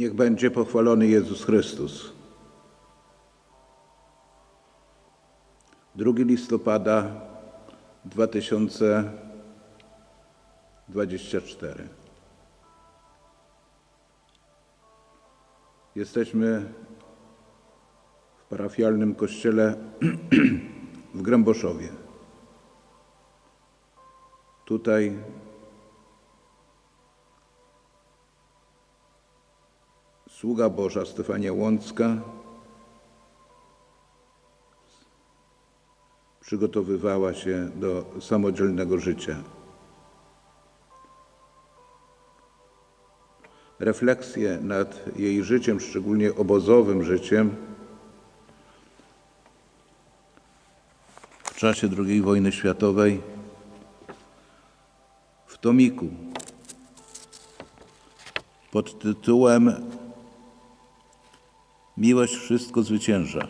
Niech będzie pochwalony Jezus Chrystus. 2 listopada 2024. Jesteśmy w parafialnym kościele w Gręboszowie. Tutaj sługa Boża Stefania Łącka przygotowywała się do samodzielnego życia. Refleksje nad jej życiem, szczególnie obozowym życiem, w czasie II wojny światowej w tomiku pod tytułem Miłość wszystko zwycięża.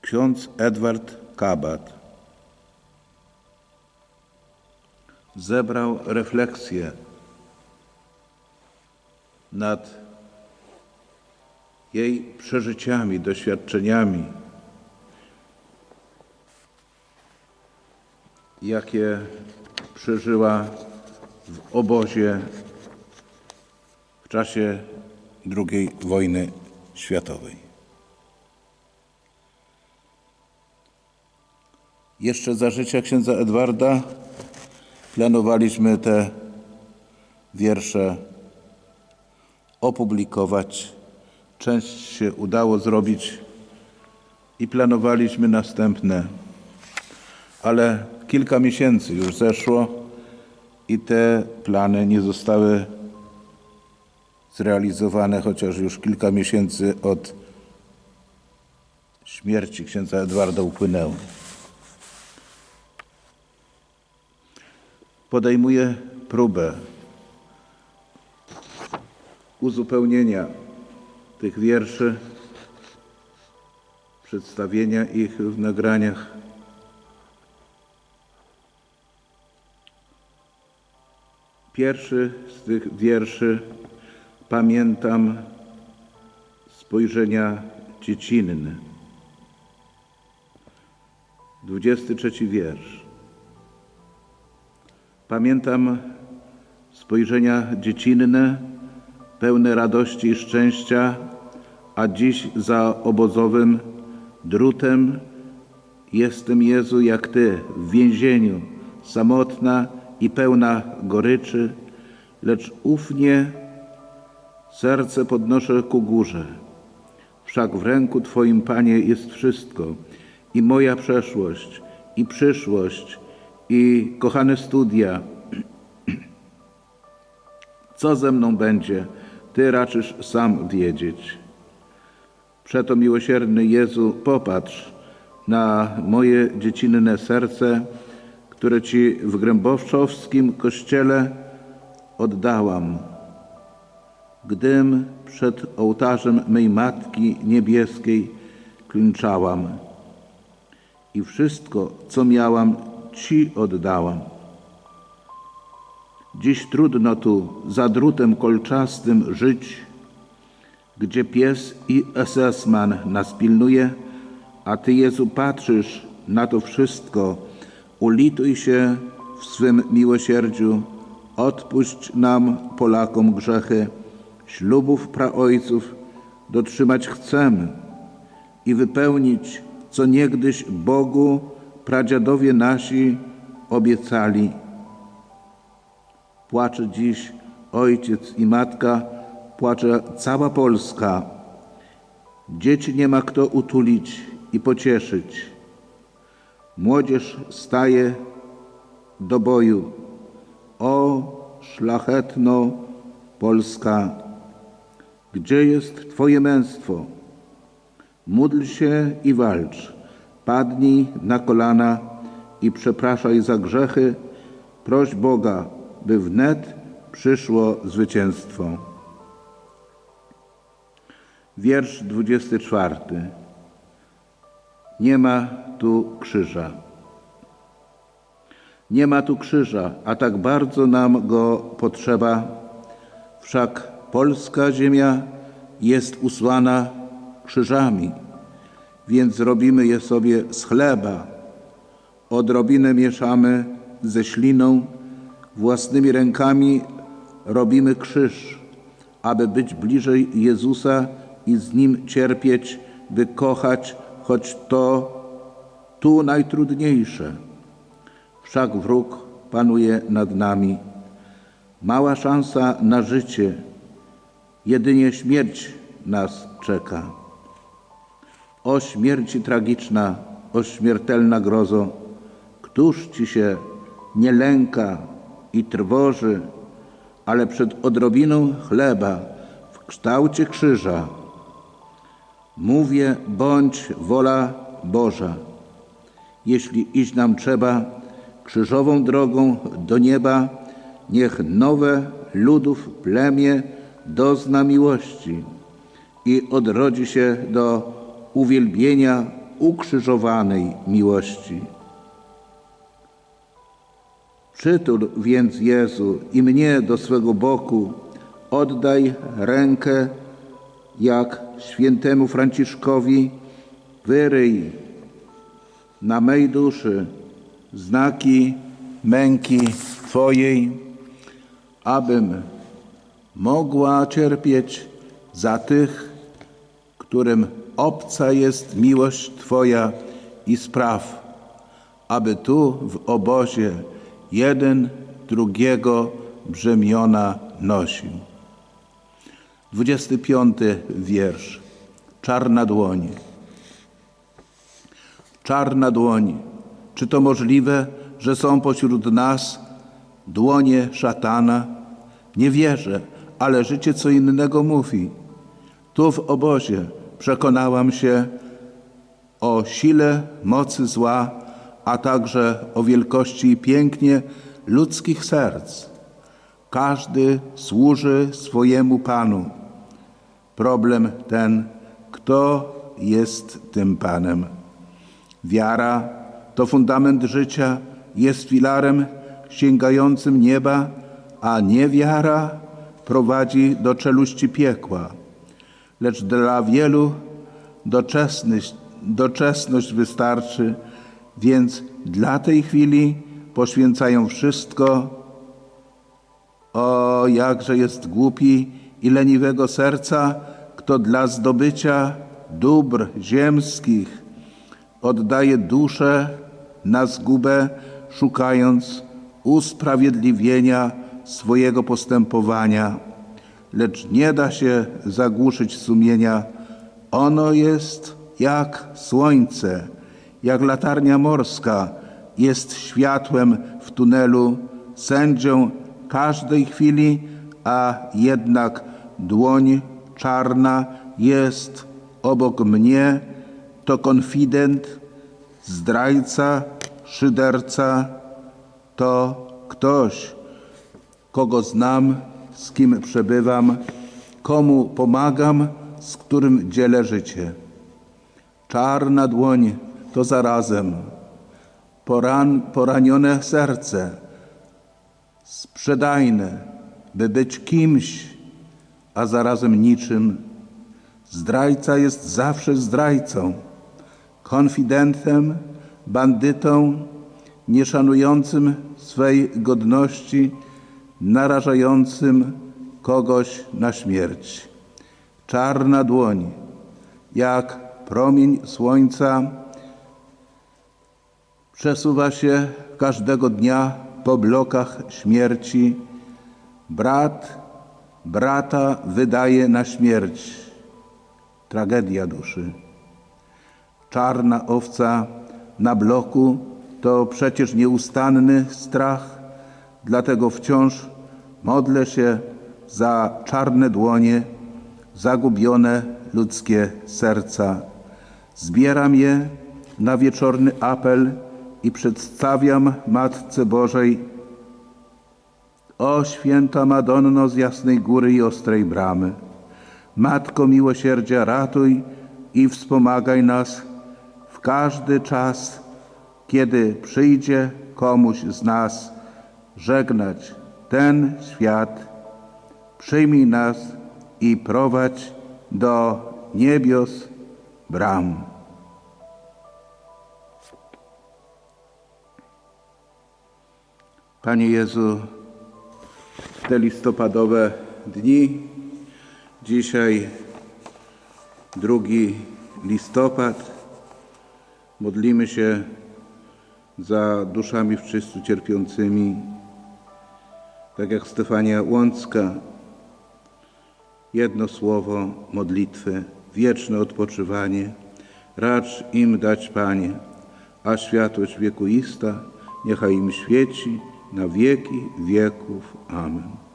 Ksiądz Edward Kabat zebrał refleksję nad jej przeżyciami, doświadczeniami, jakie przeżyła w obozie w czasie II wojny światowej. Jeszcze za życia księdza Edwarda planowaliśmy te wiersze opublikować. Część się udało zrobić i planowaliśmy następne, ale kilka miesięcy już zeszło i te plany nie zostały zrealizowane, chociaż już kilka miesięcy od śmierci księdza Edwarda upłynęło. Podejmuję próbę uzupełnienia tych wierszy, przedstawienia ich w nagraniach. Pierwszy z tych wierszy pamiętam spojrzenia dziecinne. 23 wiersz. Pamiętam spojrzenia dziecinne, pełne radości i szczęścia, a dziś za obozowym drutem jestem Jezu jak Ty w więzieniu, samotna i pełna goryczy, lecz ufnie serce podnoszę ku górze. Wszak w ręku Twoim, Panie, jest wszystko i moja przeszłość, i przyszłość, i kochane studia. Co ze mną będzie, Ty raczysz sam wiedzieć. Przeto miłosierny Jezu, popatrz na moje dziecinne serce, które Ci w Gręboszczowskim kościele oddałam, gdym przed ołtarzem mej Matki Niebieskiej klęczałam i wszystko, co miałam, Ci oddałam. Dziś trudno tu za drutem kolczastym żyć, gdzie pies i esesman nas pilnuje, a Ty, Jezu, patrzysz na to wszystko. Ulituj się w swym miłosierdziu, odpuść nam, Polakom, grzechy, ślubów praojców dotrzymać chcemy i wypełnić, co niegdyś Bogu pradziadowie nasi obiecali. Płacze dziś ojciec i matka, płacze cała Polska. Dzieci nie ma kto utulić i pocieszyć. Młodzież staje do boju. O szlachetno Polska, gdzie jest Twoje męstwo? Módl się i walcz. Padnij na kolana i przepraszaj za grzechy. Proś Boga, by wnet przyszło zwycięstwo. Wiersz 24. Nie ma tu krzyża. Nie ma tu krzyża, a tak bardzo nam go potrzeba. Wszak polska ziemia jest usłana krzyżami, więc robimy je sobie z chleba. Odrobinę mieszamy ze śliną, własnymi rękami robimy krzyż, aby być bliżej Jezusa i z Nim cierpieć, by kochać, choć to tu najtrudniejsze. Wszak wróg panuje nad nami. Mała szansa na życie, jedynie śmierć nas czeka. O śmierci tragiczna, o śmiertelna grozo, któż ci się nie lęka i trwoży, ale przed odrobiną chleba w kształcie krzyża mówię, bądź wola Boża. Jeśli iść nam trzeba krzyżową drogą do nieba, niech nowe ludów plemię dozna miłości i odrodzi się do uwielbienia ukrzyżowanej miłości. Przytul więc Jezu i mnie do swego boku, oddaj rękę jak świętemu Franciszkowi, wyryj na mej duszy znaki męki Twojej, abym mogła cierpieć za tych, którym obca jest miłość Twoja i spraw, aby tu w obozie jeden drugiego brzemiona nosił. 25 wiersz. Czarna dłoń. Czarna dłoń. Czy to możliwe, że są pośród nas dłonie szatana? Nie wierzę, ale życie co innego mówi. Tu w obozie przekonałam się o sile mocy zła, a także o wielkości i pięknie ludzkich serc. Każdy służy swojemu Panu. Problem ten, kto jest tym Panem. Wiara to fundament życia, jest filarem sięgającym nieba, a niewiara prowadzi do czeluści piekła. Lecz dla wielu doczesność, doczesność wystarczy, więc dla tej chwili poświęcają wszystko. O, jakże jest głupi i leniwego serca, kto dla zdobycia dóbr ziemskich oddaje duszę na zgubę, szukając usprawiedliwienia swojego postępowania, lecz nie da się zagłuszyć sumienia. Ono jest jak słońce, jak latarnia morska, jest światłem w tunelu, sędzią każdej chwili, a jednak dłoń czarna jest obok mnie, to konfident, zdrajca, szyderca, to ktoś, kogo znam, z kim przebywam, komu pomagam, z którym dzielę życie. Czarna dłoń to zarazem poran, poranione serce, sprzedajne, by być kimś, a zarazem niczym. Zdrajca jest zawsze zdrajcą, konfidentem, bandytą, nieszanującym swej godności, narażającym kogoś na śmierć. Czarna dłoń, jak promień słońca, przesuwa się każdego dnia po blokach śmierci. Brat brata wydaje na śmierć. Tragedia duszy. Czarna owca na bloku to przecież nieustanny strach, dlatego wciąż modlę się za czarne dłonie, zagubione ludzkie serca. Zbieram je na wieczorny apel i przedstawiam Matce Bożej. O święta Madonno z Jasnej Góry i Ostrej Bramy, Matko miłosierdzia, ratuj i wspomagaj nas w każdy czas, kiedy przyjdzie komuś z nas żegnać ten świat, przyjmij nas i prowadź do niebios bram. Panie Jezu, w te listopadowe dni, dzisiaj drugi listopad, modlimy się za duszami wszyscy cierpiącymi, tak jak Stefania Łącka, jedno słowo modlitwy, wieczne odpoczywanie, racz im dać Panie, a światłość wiekuista niechaj im świeci na wieki wieków. Amen.